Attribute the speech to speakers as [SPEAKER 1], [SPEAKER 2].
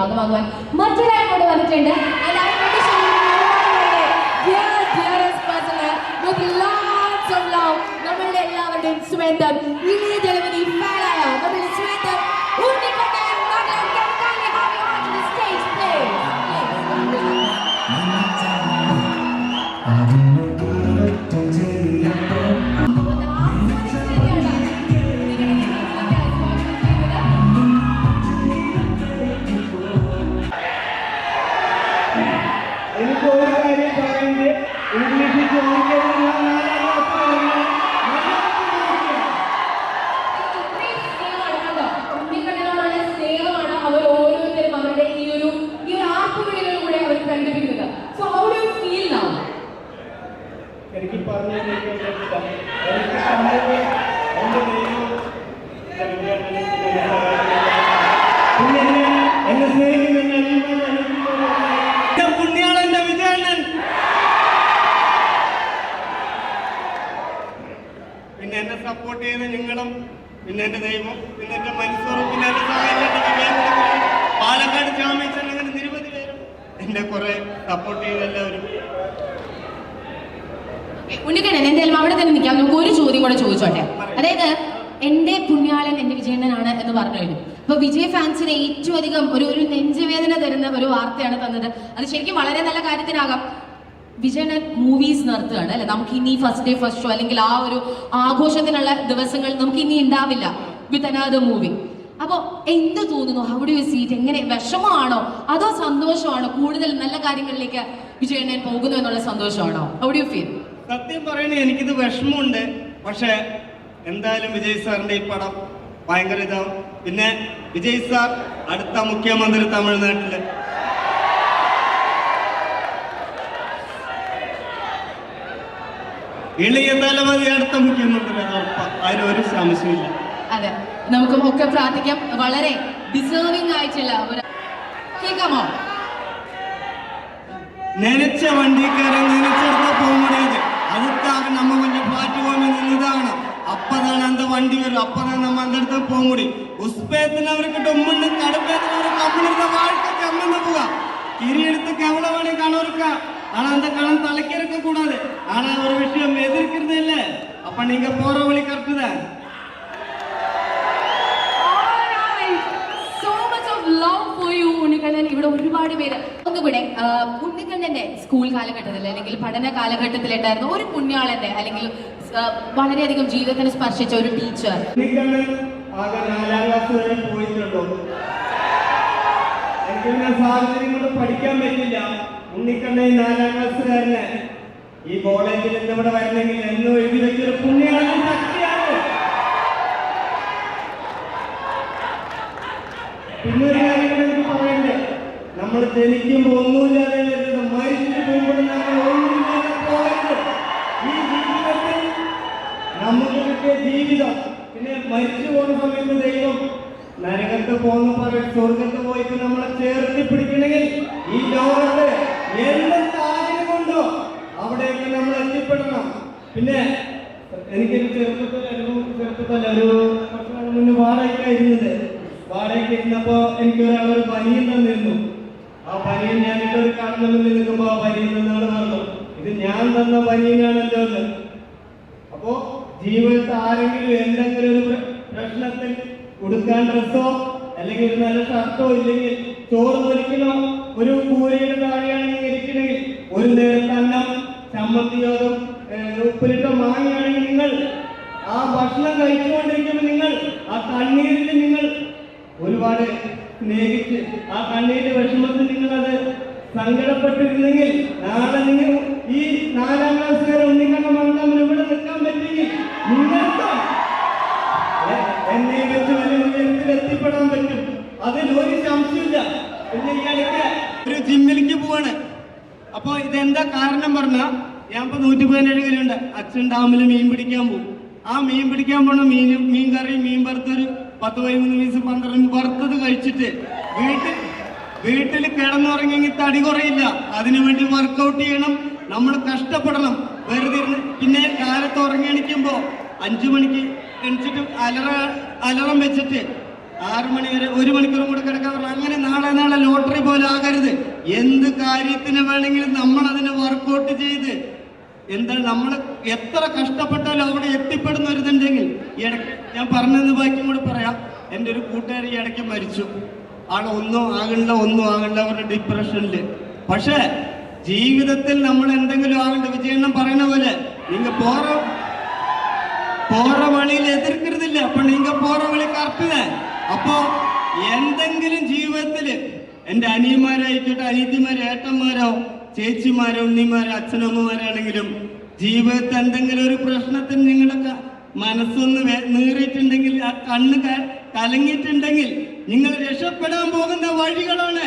[SPEAKER 1] ഭാഗമാകുവാൻ മറ്റൊരാളോട് വന്നിട്ടുണ്ട്. നമ്മളുടെ എല്ലാവരുടെയും സ്വന്തം
[SPEAKER 2] എനിക്ക് ഒരു കാര്യം പറയുന്നത് ഇംഗ്ലീഷിൽ ചോദിക്കുന്നത് ഞാൻ സപ്പോർട്ട് നിങ്ങളും പിന്നെ ദൈവം പിന്നെ മനുഷ്യരും പിന്നെ പാലക്കാട് ചാമ്പ്യൻസ് അങ്ങനെ നിരവധി പേരും എന്നെ കുറെ സപ്പോർട്ട് ചെയ്ത എല്ലാവരും.
[SPEAKER 1] ഉണ്ണിക്കണ്ണൻ എന്തായാലും അവിടെ തന്നെ നിൽക്കാം. നമുക്ക് ഒരു ചോദ്യം കൂടെ ചോദിച്ചോട്ടെ? അതായത് എന്റെ പുണ്യാളൻ എന്റെ വിജയണ്ണനാണ് എന്ന് പറഞ്ഞു കഴിഞ്ഞു. അപ്പൊ വിജയ് ഫാൻസിന് ഏറ്റവും അധികം ഒരു ഒരു നെഞ്ചുവേദന തരുന്ന ഒരു വാർത്തയാണ് തന്നത്. അത് ശരിക്കും വളരെ നല്ല കാര്യത്തിനാകാം. വിജയണ്ണൻ മൂവീസ് നിർത്തുകയാണ്. അല്ലെ? നമുക്ക് ഇനി ഫസ്റ്റ് ഡേ ഫസ്റ്റ് ഷോ അല്ലെങ്കിൽ ആ ഒരു ആഘോഷത്തിനുള്ള ദിവസങ്ങൾ നമുക്ക് ഇനി ഉണ്ടാവില്ല വിത്ത് അനാദർ മൂവി അപ്പോൾ എന്ത് തോന്നുന്നു? ഡു യു സീറ്റ് എങ്ങനെ? വിഷമമാണോ? അതോ സന്തോഷമാണോ? കൂടുതൽ നല്ല കാര്യങ്ങളിലേക്ക് വിജയണ്ണൻ പോകുന്നു എന്നുള്ള സന്തോഷമാണോ? യു ഫീൽ
[SPEAKER 2] സത്യം പറയണേ എനിക്കിത് വിഷമമുണ്ട്. പക്ഷേ എന്തായാലും വിജയ് സാറിന്റെ ഈ പടം ഭയങ്കര ഇതാവും. പിന്നെ വിജയ് സാർ അടുത്ത മുഖ്യമന്ത്രി തമിഴ്നാട്ടിൽ. ഇളയ തലമുറ അടുത്ത മുഖ്യമന്ത്രി അതിന് ഒരു സംശയമില്ല
[SPEAKER 1] അതെ നമുക്കും ഒക്കെ പ്രാർത്ഥിക്കാം വളരെ ഡിസേർവിംഗ് ആയിട്ടുള്ള ഒരു കേൾക്കാമോ
[SPEAKER 2] നനച്ച വണ്ടിക്കാരൻ നനച്ചെടുത്ത പോകുന്നത് அதுக்காக நம்ம கொஞ்சம் பாட்டுவோம் நின்றுதாகணும் அப்பதான் அந்த வண்டி வரும் அப்பதான் நம்ம அந்த இடத்துல போக முடியும் உஸ்பேத்தினவருக்கு டொம்முன்னு கடுப்பேத்தினவருக்கு கம்முன்னு இருந்த வாழ்க்கை கம்முன்னு போவா கிரி எடுத்து கவலை வேணும் கணவருக்கா ஆனா அந்த களம் தலைக்கு இருக்க கூடாது ஆனா ஒரு விஷயம் எதிர்க்கிறது இல்ல அப்ப நீங்க போற வழி கரெக்ட் தான்
[SPEAKER 1] so much of love for you Unnikkannan ഇവിടെ ഒരുപാട് പേര് ഒന്നുകൂടെ ആ, ഉണ്ണിക്കണ്ണന്റെ സ്കൂൾ കാലഘട്ടത്തിൽ അല്ലെങ്കിൽ പഠന കാലഘട്ടത്തിൽ ഉണ്ടായിരുന്ന ഒരു പുണ്യാളന്റെ അല്ലെങ്കിൽ ആ, വളരെയധികം ജീവിതത്തിന് സ്പർശിച്ച ഒരു ടീച്ചർ
[SPEAKER 2] ഉണ്ണിക്കണ്ണൻ ആകെ നാലാം ക്ലാസ് വരെ പോയിട്ടുള്ളൂ എനിക്ക് പിന്നെ സാഹചര്യം കൊണ്ട് പഠിക്കാൻ പറ്റില്ല ഉണ്ണിക്കണ്ണൻ ഈ നാലാം ക്ലാസ്സുകാരന്. ഈ കോളേജിൽ നിന്ന് ഇവിടെ വരണമെങ്കിൽ എന്നും എഴുതി വെച്ചൊരു പുണ്യാണ് ശക്തിയാണ്. പിന്നെ എനിക്ക് പറയണ്ടേ നമ്മൾ ജനിക്കുമ്പോൾ ഒന്നുമില്ലാതെ വരുന്നത് മരിച്ചു പോകുമ്പോൾ നമ്മൾ ഒന്നുമില്ലാതെ പോകരുത്. ഈ ജീവിതത്തിൽ നമുക്ക് കിട്ടിയ ജീവിതം പിന്നെ മരിച്ചു പോകുന്ന സമയത്ത് ദൈവം നരകത്ത് പോകുന്ന പറയും സ്വർഗത്ത് പോയിട്ട് നമ്മളെ ചേർത്തി പിടിക്കണമെങ്കിൽ ഈ ലോകത്ത് എന്ത് സാഹചര്യം കൊണ്ടോ അവിടേക്ക് നമ്മൾ എത്തിപ്പെടണം. പിന്നെ എനിക്കൊരു ചെറുപ്പത്തിൽ അനുഭവം ചെറുപ്പത്തിൽ ഒരു നാൾ മുന്നേ വാടകയ്ക്കായിരുന്നത് വാടകയ്ക്ക് ഇരുന്നപ്പോ എനിക്ക് ഒരാളൊരു ഒരു പനിയും തന്നിരുന്നു. ആ പനിയിൽ ഞാൻ ഇട്ടൊരു കാണുന്ന നിൽക്കുമ്പോ ആ പനിയിൽ നിന്നാണ് പറഞ്ഞു ഇത് ഞാൻ തന്ന പനിയനാണല്ലോ എന്ന് അപ്പോ ജീവിതത്തിൽ ആരെങ്കിലും എന്തെങ്കിലും ഒരു പ്രശ്നത്തിൽ ഉടുക്കാൻ ഡ്രസ്സോ അല്ലെങ്കിൽ ഒരു നല്ല ഷർട്ടോ ഇല്ലെങ്കിൽ ചോറ് പൊരിക്കണോ ഒരു കൂരയുടെ താഴെയാണെങ്കിൽ ഒരു നേരത്തെ അന്നം ചമ്മന്തിയോതും ഉപ്പിലിട്ട മാങ്ങയാണെങ്കിൽ നിങ്ങൾ. ആ ഭക്ഷണം കഴിച്ചുകൊണ്ടിരിക്കുമ്പോൾ നിങ്ങൾ ആ കണ്ണീരിൽ നിങ്ങൾ ഒരുപാട് സ്നേഹിച്ച് ആ കണ്ണീരിന്റെ വിഷമത്തിൽ നിങ്ങൾ അത് സങ്കടപ്പെട്ടിരുന്നെങ്കിൽ നാളെ നിങ്ങൾ ഈ നാലാം ക്ലാസ്സുകാരെ ഉണ്ണിക്കണ്ണ മന്ദം ഇവിടെ നിൽക്കാൻ പറ്റിയെങ്കിൽ നിങ്ങൾക്ക് എന്നെ വെച്ച് വലിയ ഉയരത്തിൽ എത്തിപ്പെടാൻ പറ്റും. അതിൽ ഒരു സംശയമില്ല ഒരു ജിമ്മിലേക്ക് പോവാണ്. അപ്പൊ ഇതെന്താ കാരണം പറഞ്ഞ ഞാൻ ഇപ്പൊ നൂറ്റി പതിനേഴ് കിലോ ഉണ്ട് അച്ഛൻ ഡാമിൽ മീൻ പിടിക്കാൻ പോകും. ആ മീൻ പിടിക്കാൻ പോണ മീൻ മീൻ കറി മീൻ വറുത്തൊരു പത്ത് പതിമൂന്ന് വയസ്സ് പന്ത്രണ്ട് വറുത്തത് കഴിച്ചിട്ട് വീട്ടിൽ വീട്ടിൽ കിടന്നുറങ്ങി തടി കുറയില്ല. അതിനു വേണ്ടി വർക്കൗട്ട് ചെയ്യണം. നമ്മൾ കഷ്ടപ്പെടണം. വെറുതെ പിന്നെ കാലത്ത് ഉറങ്ങിയണിക്കുമ്പോ അഞ്ചു മണിക്ക് എണിച്ചിട്ട് അലറ അലറം വെച്ചിട്ട് ആറു മണി വരെ ഒരു മണിക്കൂറും കൂടെ കിടക്കാൻ പറഞ്ഞു അങ്ങനെ നാളെ നാളെ ലോട്ടറി പോലെ ആകരുത്. എന്ത് കാര്യത്തിന് വേണമെങ്കിലും നമ്മൾ അതിനെ വർക്കൗട്ട് ചെയ്ത് എന്താ നമ്മൾ എത്ര കഷ്ടപ്പെട്ടാലും അവിടെ എത്തിപ്പെടുന്ന ഒരു ഇതുണ്ടെങ്കിൽ ഞാൻ പറഞ്ഞത് ബാക്കി കൂടെ പറയാം. എന്റെ ഒരു കൂട്ടുകാരി ഇടയ്ക്ക് മരിച്ചു. ആൾ ഒന്നും ആകണ്ട ഒന്നും ആകണ്ട അവരുടെ ഡിപ്രഷനിൽ പക്ഷേ ജീവിതത്തിൽ നമ്മൾ എന്തെങ്കിലും ആകണ്ട വിജയണ്ണം പറയണ പോലെ നിങ്ങൾ പോറ പോറ വഴിയിൽ എതിർക്കരുതില്ല. അപ്പൊ നിങ്ങൾ പോറ വഴി കറക്റ്റ് അപ്പോ എന്റെ അനിയന്മാരായിക്കോട്ടെ അനീതിമാരോ ഏട്ടന്മാരോ ചേച്ചിമാരോ ഉണ്ണിമാരോ അച്ഛനമ്മമാരാണെങ്കിലും ജീവിതത്തിൽ എന്തെങ്കിലും ഒരു പ്രശ്നത്തിന് നിങ്ങളൊക്കെ മനസ്സൊന്ന് നീറിയിട്ടുണ്ടെങ്കിൽ ആ കണ്ണ് കലങ്ങിയിട്ടുണ്ടെങ്കിൽ നിങ്ങൾ രക്ഷപ്പെടാൻ പോകുന്ന വഴികളാണ്.